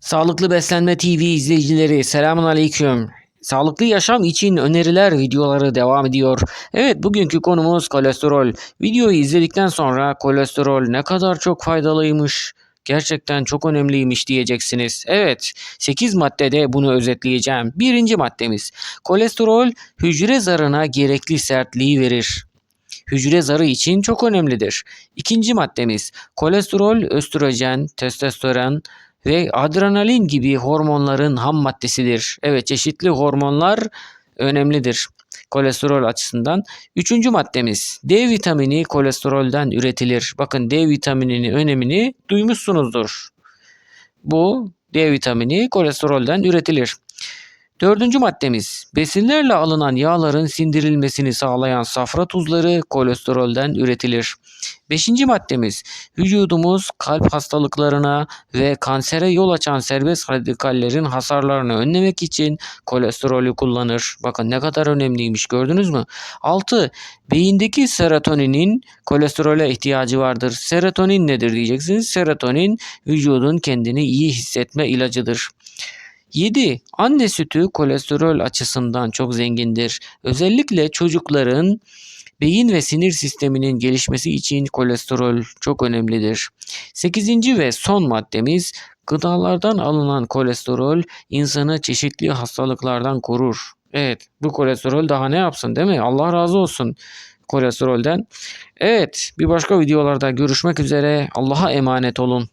Sağlıklı Beslenme TV izleyicileri selamun aleyküm. Sağlıklı yaşam için öneriler videoları devam ediyor. Evet bugünkü konumuz kolesterol. Videoyu izledikten sonra kolesterol ne kadar çok faydalıymış, gerçekten çok önemliymiş diyeceksiniz. Evet 8 maddede bunu özetleyeceğim. Birinci maddemiz kolesterol hücre zarına gerekli sertliği verir. Hücre zarı için çok önemlidir. İkinci maddemiz kolesterol, östrojen, testosteron ve adrenalin gibi hormonların ham maddesidir. Evet çeşitli hormonlar önemlidir kolesterol açısından. Üçüncü maddemiz D vitamini kolesterolden üretilir. Bakın D vitamininin önemini duymuşsunuzdur. Bu D vitamini kolesterolden üretilir. Dördüncü maddemiz besinlerle alınan yağların sindirilmesini sağlayan safra tuzları kolesterolden üretilir. Beşinci maddemiz vücudumuz kalp hastalıklarına ve kansere yol açan serbest radikallerin hasarlarını önlemek için kolesterolü kullanır. Bakın ne kadar önemliymiş gördünüz mü? 6. Beyindeki serotoninin kolesterole ihtiyacı vardır. Serotonin nedir diyeceksiniz. Serotonin vücudun kendini iyi hissetme ilacıdır. 7. Anne sütü kolesterol açısından çok zengindir. Özellikle çocukların beyin ve sinir sisteminin gelişmesi için kolesterol çok önemlidir. 8. ve son maddemiz gıdalardan alınan kolesterol insanı çeşitli hastalıklardan korur. Evet, bu kolesterol daha ne yapsın değil mi? Allah razı olsun kolesterolden. Evet, bir başka videolarda görüşmek üzere. Allah'a emanet olun.